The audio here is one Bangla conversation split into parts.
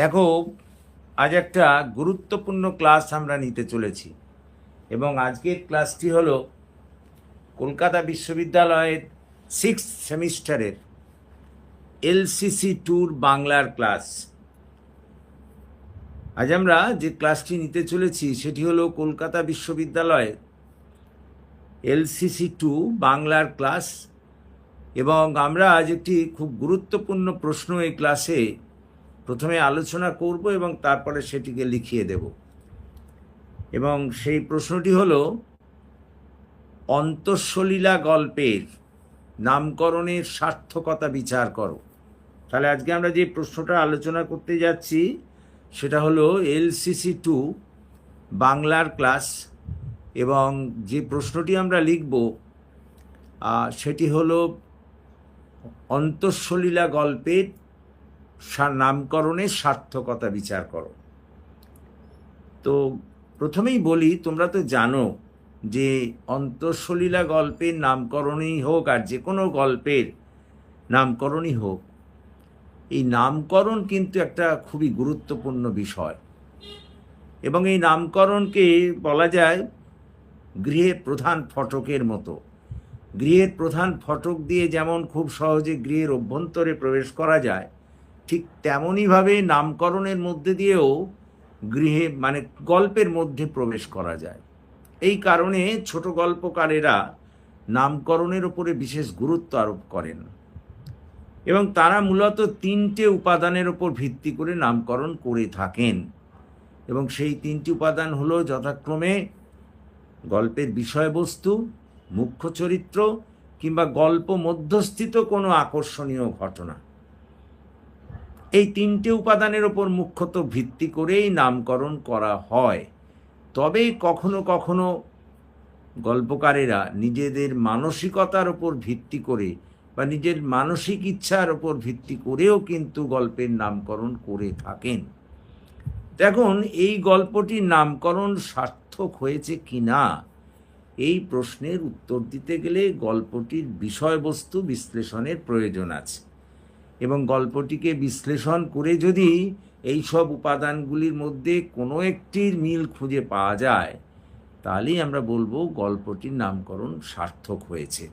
দেখো, আজ একটা গুরুত্বপূর্ণ ক্লাস আমরা নিতে চলেছি এবং আজকের ক্লাসটি হলো কলকাতা বিশ্ববিদ্যালয়ের সিক্স সেমিস্টারের এলসিসি ট্যুর বাংলার ক্লাস আজ আমরা যে ক্লাসটি নিতে চলেছি, সেটি হলো কলকাতা বিশ্ববিদ্যালয়ের এলসিসি টু বাংলার ক্লাস এবং আমরা আজ একটি খুব গুরুত্বপূর্ণ প্রশ্ন এই ক্লাসে প্রথমে আলোচনা করব এবং তারপরে সেটিকে লিখিয়ে দেব। এবং সেই প্রশ্নটি হলো, অন্তঃসলীলা গল্পের নামকরণের সার্থকতা বিচার করো। তাহলে আজকে আমরা যে প্রশ্নটা আলোচনা করতে যাচ্ছি, সেটা হলো এলসিসি টু, বাংলার ক্লাস। এবং যে প্রশ্নটি আমরা লিখব সেটি হলো, অন্তঃসলীলা গল্পের নামকরণের সার্থকতা বিচার করো। তো প্রথমেই বলি, তোমরা তো জানো যে অন্তঃসলীলা গল্পের নামকরণই হোক আর যে কোনো গল্পের নামকরণই হোক, এই নামকরণ কিন্তু একটা খুবই গুরুত্বপূর্ণ বিষয়। এবং এই নামকরণকে বলা যায় গৃহের প্রধান ফটকের মতো। গৃহের প্রধান ফটক দিয়ে যেমন খুব সহজে গৃহের অভ্যন্তরে প্রবেশ করা যায় ঠিক তেমনইভাবে নামকরণের মধ্যে দিয়েও গৃহে মানে গল্পের মধ্যে প্রবেশ করা যায়। এই কারণে ছোট গল্পকারেরা নামকরণের উপরে বিশেষ গুরুত্ব আরোপ করেন এবং তারা মূলত তিনটে উপাদানের উপর ভিত্তি করে নামকরণ করে থাকেন এবং সেই তিনটি উপাদান হলো যথাক্রমে গল্পের বিষয়বস্তু, মুখ্য চরিত্র কিংবা গল্প মধ্যস্থিত কোনো আকর্ষণীয় ঘটনা। এই তিনটে উপাদানের ওপর মুখ্যত ভিত্তি করেই নামকরণ করা হয়। তবে কখনো কখনো গল্পকারেরা নিজেদের মানসিকতার ওপর ভিত্তি করে বা নিজের মানসিক ইচ্ছার ওপর ভিত্তি করেও কিন্তু গল্পের নামকরণ করে থাকেন। দেখুন, এই গল্পটির নামকরণ সার্থক হয়েছে কি না এই প্রশ্নের উত্তর দিতে গেলে গল্পটির বিষয়বস্তু বিশ্লেষণের প্রয়োজন আছে। এবং গল্পটিকে বিশ্লেষণ করে যদি এই সব উপাদানগুলির মধ্যে কোনো একটির মিল খুঁজে পাওয়া যায়, তাহলেই আমরা বলব গল্পটির নামকরণ সার্থক হয়েছে।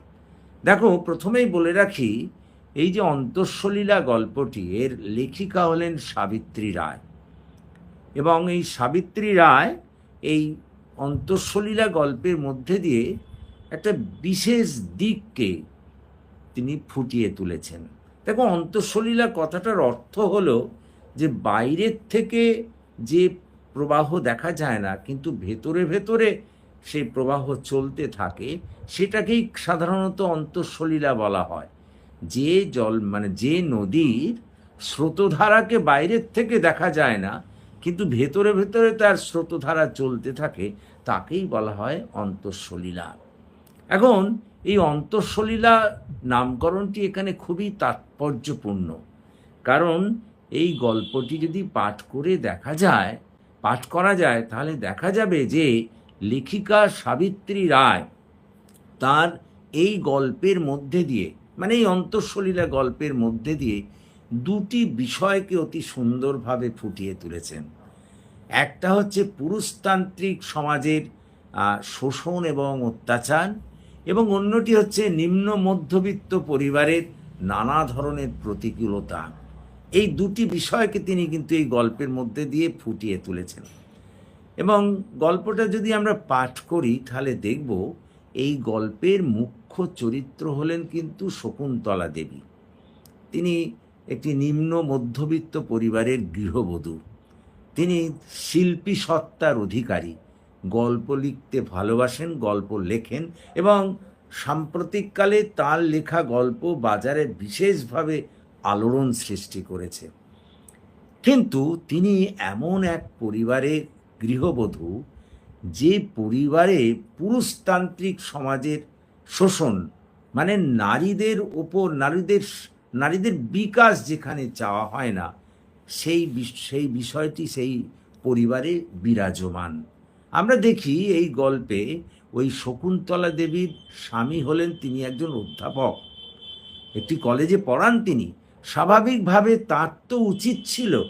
দেখো, প্রথমেই বলে রাখি, এই যে অন্তঃসলীলা গল্পটি এর লেখিকা হলেন সাবিত্রী রায়। এবং এই সাবিত্রী রায় এই অন্তঃসলীলা গল্পের মধ্যে দিয়ে একটা বিশেষ দিককে তিনি ফুটিয়ে তুলেছেন। দেখো অন্তঃসলীলা কথাটার অর্থ হলো যে বাইরের থেকে যে প্রবাহ দেখা যায় না, কিন্তু ভেতরে ভেতরে সেই প্রবাহ চলতে থাকে, সেটাকেই সাধারণত অন্তঃসলীলা বলা হয়। যে জল মানে যে নদীর স্রোতধারাকে বাইরের থেকে দেখা যায় না, কিন্তু ভেতরে ভেতরে তার স্রোতধারা চলতে থাকে, তাকেই বলা হয় অন্তঃসলীলা। এখন এই অন্তঃসলীলা নামকরণটি এখানে খুবই তাৎপর্যপূর্ণ। কারণ এই গল্পটি যদি পাঠ করে দেখা যায়, পাঠ করা যায়, তাহলে দেখা যাবে যে লেখিকা সাবিত্রী রায় তার এই গল্পের মধ্যে দিয়ে মানে এই অন্তঃসলীলা গল্পের মধ্যে দিয়ে দুটি বিষয়কে অতি সুন্দরভাবে ফুটিয়ে তুলেছেন। একটা হচ্ছে পুরুষতান্ত্রিক সমাজের শোষণ এবং অত্যাচার এবং অন্যটি হচ্ছে নিম্ন মধ্যবিত্ত পরিবারের নানা ধরনের প্রতিকূলতা। এই দুটি বিষয়কে তিনি কিন্তু এই গল্পের মধ্যে দিয়ে ফুটিয়ে তুলেছেন। এবং গল্পটা যদি আমরা পাঠ করি, তাহলে দেখব এই গল্পের মুখ্য চরিত্র হলেন কিন্তু শকুন্তলা দেবী। তিনি একটি নিম্ন মধ্যবিত্ত পরিবারের গৃহবধূ। তিনি শিল্পী সত্তার অধিকারী। গল্প লিখতে ভালোবাসেন, গল্প লেখেন এবং সাম্প্রতিককালে তার লেখা গল্প বাজারে বিশেষভাবে আলোড়ন সৃষ্টি করেছে। কিন্তু তিনি এমন এক পরিবারের গৃহবধূ যে পরিবারে পুরুষতান্ত্রিক সমাজের শোষণ মানে নারীদের ওপর, নারীদের নারীদের বিকাশ যেখানে চাওয়া হয় না, সেই সেই বিষয়টি সেই পরিবারে বিরাজমান। আমরা দেখি এই গল্পে ওই শকুন্তলা দেবীর স্বামী হলেন তিনি একজন অধ্যাপক। একটি কলেজে পড়ান তিনি। স্বাভাবিকভাবে তার তো উচিত ছিল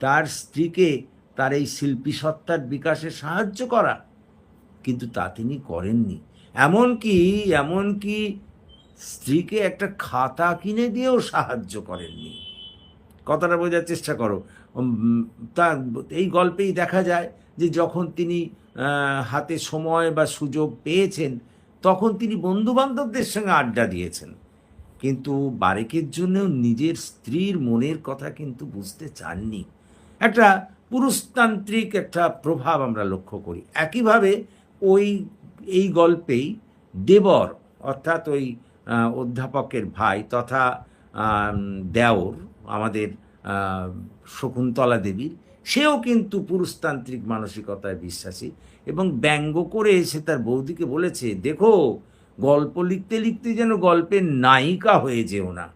তার স্ত্রীকে তার এই শিল্পী সত্তার বিকাশে সাহায্য করা। কিন্তু তা তিনি করেননি। এমনকি এমনকি স্ত্রীকে একটা খাতা কিনে দিয়েও সাহায্য করেননি। কথাটা বোঝার চেষ্টা করো। তা এই গল্পেই দেখা যায় যে যখন তিনি হাতে সময় বা সুযোগ পেয়েছেন, তখন তিনি বন্ধু বান্ধবদের সঙ্গে আড্ডা দিয়েছেন। কিন্তু বারেকের জন্যও নিজের স্ত্রীর মনের কথা কিন্তু বুঝতে চাননি। একটা পুরুষতান্ত্রিক একটা প্রভাব আমরা লক্ষ্য করি। একইভাবে ওই, এই গল্পেই দেবর, অর্থাৎ ওই অধ্যাপকের ভাই তথা দেওর আমাদের শকুন্তলা দেবীর সেও কিন্তু পুরুষতান্ত্রিক মানসিকতায় বিশ্বাসী এবং ব্যঙ্গ করে এসে তার বৌদিকে বলেছে, দেখো, গল্প লিখতে লিখতে যেন গল্পের নায়িকা হয়ে যেও না।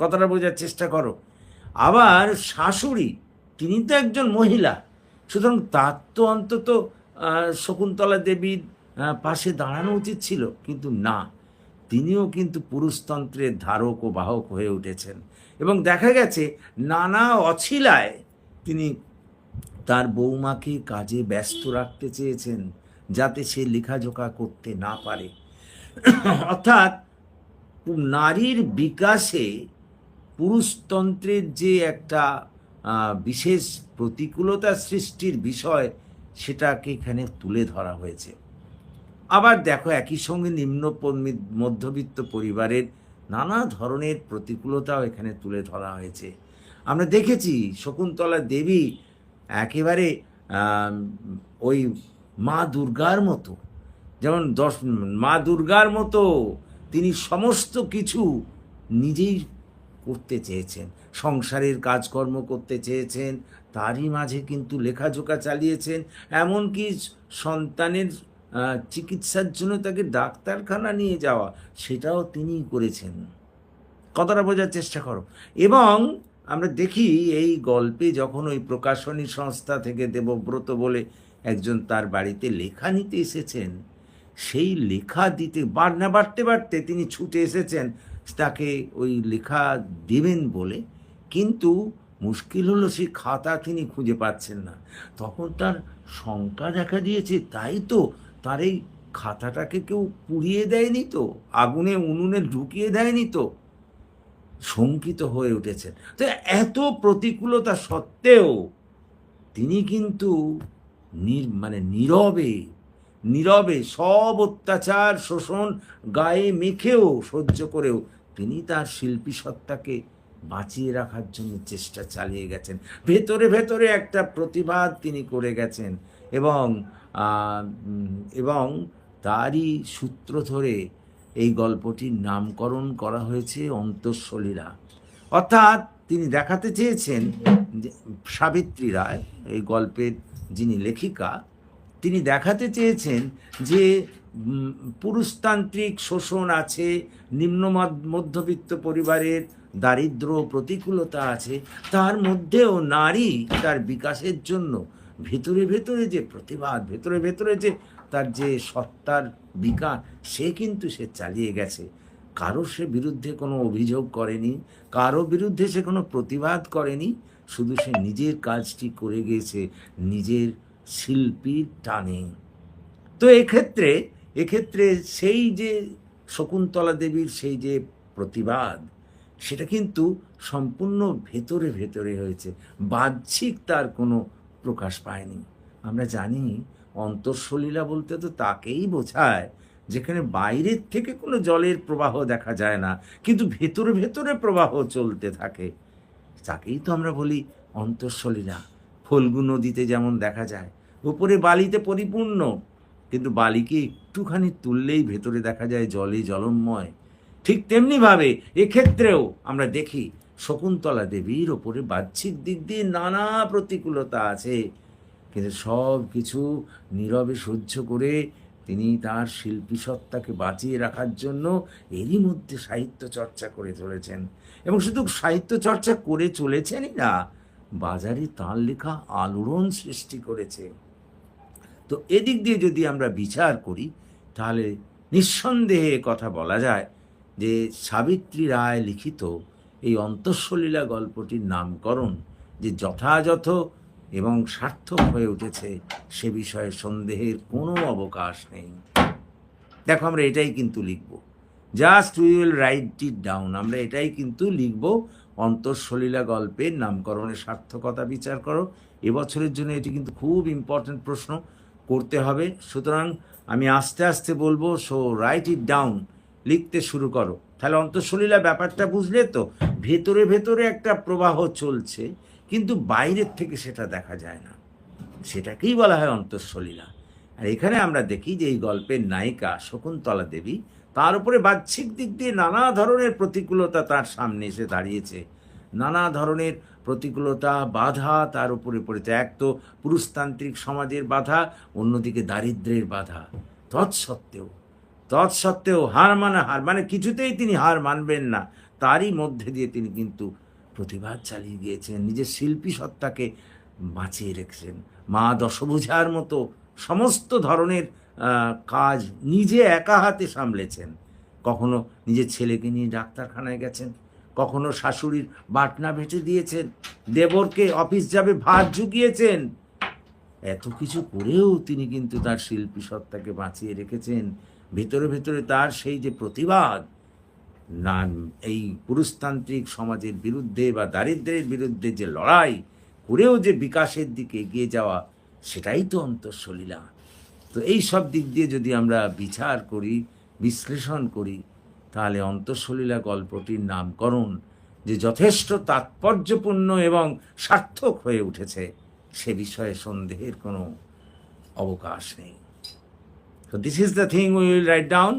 কথাটা বোঝার চেষ্টা করো। আবার শাশুড়ি, তিনি তো একজন মহিলা, সুতরাং তার তো অন্তত শকুন্তলা দেবীর পাশে দাঁড়ানো উচিত ছিল, কিন্তু না, তিনিও কিন্তু পুরুষতন্ত্রের ধারক ও বাহক হয়ে উঠেছেন। এবং দেখা গেছে নানা অছিলায় তিনি তার বৌমাকে কাজে ব্যস্ত রাখতে চেয়েছেন যাতে সে লেখাজোকা করতে না পারে। অর্থাৎ নারীর বিকাশে পুরুষতন্ত্রের যে একটা বিশেষ প্রতিকূলতা সৃষ্টির বিষয় সেটাকে এখানে তুলে ধরা হয়েছে। আবার দেখো একই সঙ্গে নিম্ন মধ্যবিত্ত পরিবারের নানা ধরনের প্রতিকূলতাও এখানে তুলে ধরা হয়েছে। আমরা দেখেছি শকুন্তলা দেবী একেবারে ওই মা দুর্গার মতো, যেমন দশ, মা দুর্গার মতো তিনি সমস্ত কিছু নিজেই করতে চেয়েছেন। সংসারের কাজকর্ম করতে চেয়েছেন, তারই মাঝে কিন্তু লেখাজোকা চালিয়েছেন, এমনকি সন্তানের চিকিৎসার জন্য তাকে ডাক্তারখানা নিয়ে যাওয়া, সেটাও তিনিই করেছেন। কথাটা বোঝার চেষ্টা করো। এবং আমরা দেখি এই গল্পে যখন ওই প্রকাশনী সংস্থা থেকে দেবব্রত বলে একজন তার বাড়িতে লেখা নিতে এসেছেন, সেই লেখা দিতে বার, না, বাড়তে বাড়তে তিনি ছুটে এসেছেন, তাকে ওই লেখা দেবেন বলে। কিন্তু মুশকিল হলো সেই খাতা তিনি খুঁজে পাচ্ছেন না। তখন তার শঙ্কা দেখা দিয়েছে, তাই তো তার এই খাতাটাকে কেউ পুড়িয়ে দেয়নি তো? আগুনে, উনুনে ঢুকিয়ে দেয়নি তো? শঙ্কিত হয়ে উঠেছেন। তো এত প্রতিকূলতা সত্ত্বেও তিনি কিন্তু নির মানে নীরবে নীরবে সব অত্যাচার, শোষণ গায়ে মেখেও, সহ্য করেও তিনি তার শিল্পী সত্তাকে বাঁচিয়ে রাখার জন্য চেষ্টা চালিয়ে গেছেন। ভেতরে ভেতরে একটা প্রতিবাদ তিনি করে গেছেন এবং এবং তারই সূত্র ধরে এই গল্পটির নামকরণ করা হয়েছে অন্তঃসলীলা। অর্থাৎ তিনি দেখাতে চেয়েছেন সাবিত্রী রায়, এই গল্পের যিনি লেখিকা, তিনি দেখাতে চেয়েছেন যে পুরুষতান্ত্রিক শোষণ আছে, নিম্ন মধ্যবিত্ত পরিবারের দারিদ্র প্রতিকূলতা আছে, তার মধ্যেও নারী তার বিকাশের জন্য ভেতরে ভেতরে যে প্রতিবাদ, ভেতরে ভেতরে যে তার যে সত্তার বিকাশ সে কিন্তু সে চালিয়ে গেছে। কারও সে বিরুদ্ধে কোনো অভিযোগ করেনি কারও বিরুদ্ধে সে কোনো প্রতিবাদ করেনি, শুধু সে নিজের কাজটি করে গিয়েছে নিজের শিল্পীর টানে। তো এক্ষেত্রে এক্ষেত্রে সেই যে শকুন্তলা দেবীর সেই যে প্রতিবাদ, সেটা কিন্তু সম্পূর্ণ ভেতরে ভেতরে হয়েছে। বাহ্যিক তার কোনো প্রকাশ পায়নি। আমরা জানি অন্তঃসলীলা বলতে তো তাকেই বোঝায়, যেখানে বাইরের থেকে কোনো জলের প্রবাহ দেখা যায় না, কিন্তু ভেতরে ভেতরে প্রবাহ চলতে থাকে। তাকেই তো আমরা বলি অন্তঃসলীলা। ফল্গু নদীতে যেমন দেখা যায়, উপরে বালিতে পরিপূর্ণ, কিন্তু বালিকে একটুখানি তুললেই ভেতরে দেখা যায় জলে জলময়। ঠিক তেমনিভাবে এক্ষেত্রেও আমরা দেখি শকুন্তলা দেবীর ওপরে বাহ্যিক দিক দিয়ে নানা প্রতিকূলতা আছে। কিন্তু সব কিছু নীরবে সহ্য করে তিনি তার শিল্পী সত্তাকে বাঁচিয়ে রাখার জন্য এরই মধ্যে সাহিত্য চর্চা করে চলেছেন। এবং শুধু সাহিত্য চর্চা করে চলেছেনই না, বাজারে তাঁর লেখা আলোড়ন সৃষ্টি করেছে। তো এদিক দিয়ে যদি আমরা বিচার করি, তাহলে নিঃসন্দেহে কথা বলা যায় যে সাবিত্রী রায় লিখিত এই অন্তঃসলীলা গল্পটির নামকরণ যে যথাযথ এবং সার্থক হয়ে উঠেছে সে বিষয়ে সন্দেহের কোনো অবকাশ নেই। দেখো, আমরা এটাই কিন্তু লিখব। Just we will write it down আমরা এটাই কিন্তু লিখব, অন্তঃসলীলা গল্পের নামকরণের সার্থকতা বিচার করো। এবছরের জন্য এটি কিন্তু খুব ইম্পর্ট্যান্ট প্রশ্ন করতে হবে। সুতরাং আমি আস্তে আস্তে বলব সো রাইট ইট ডাউন লিখতে শুরু করো। তাহলে অন্তঃসলীলা ব্যাপারটা বুঝলে তো ভেতরে ভেতরে একটা প্রবাহ চলছে, কিন্তু বাইরের থেকে সেটা দেখা যায় না। সেটাকেই বলা হয় অন্তঃসলীলা। আর এখানে আমরা দেখি যে এই গল্পের নায়িকা শকুন্তলা দেবী, তার উপরে বাহ্যিক দিক দিয়ে নানা ধরনের প্রতিকূলতা তার সামনে এসে দাঁড়িয়েছে। নানা ধরনের প্রতিকূলতা, বাধা তার উপরে পড়েছে এক তো পুরুষতান্ত্রিক সমাজের বাধা, অন্যদিকে দারিদ্র্যের বাধা। তৎসত্ত্বেও তৎসত্ত্বেও হার মানে হার মানে কিছুতেই তিনি হার মানবেন না। তারই মধ্যে দিয়ে তিনি কিন্তু প্রতিবাদ চালিয়ে গিয়েছেন। নিজের শিল্পী সত্তাকে বাঁচিয়ে রেখেছেন। মা দশভুজার মতো সমস্ত ধরনের কাজ নিজে একা হাতে সামলেছেন। কখনো নিজের ছেলেকে নিয়ে ডাক্তারখানায় গেছেন, কখনো শাশুড়ির বাটনা ভেটে দিয়েছেন, দেবরকে অফিস যাবে ভাত জুগিয়েছেন। এত কিছু করেও তিনি কিন্তু তার শিল্পী সত্তাকে বাঁচিয়ে রেখেছেন। ভেতরে ভেতরে তার সেই যে প্রতিবাদ না এই পুরুষতান্ত্রিক সমাজের বিরুদ্ধে বা দারিদ্র্যের বিরুদ্ধে যে লড়াই, করেও যে বিকাশের দিকে এগিয়ে যাওয়া, সেটাই তো অন্তঃসলীলা। তো এই সব দিক দিয়ে যদি আমরা বিচার করি, বিশ্লেষণ করি, তাহলে অন্তঃসলীলা গল্পটির নামকরণ যে যথেষ্ট তাৎপর্যপূর্ণ এবং সার্থক হয়ে উঠেছে, সে বিষয়ে সন্দেহের কোনো অবকাশ নেই। So this is the thing we will write down.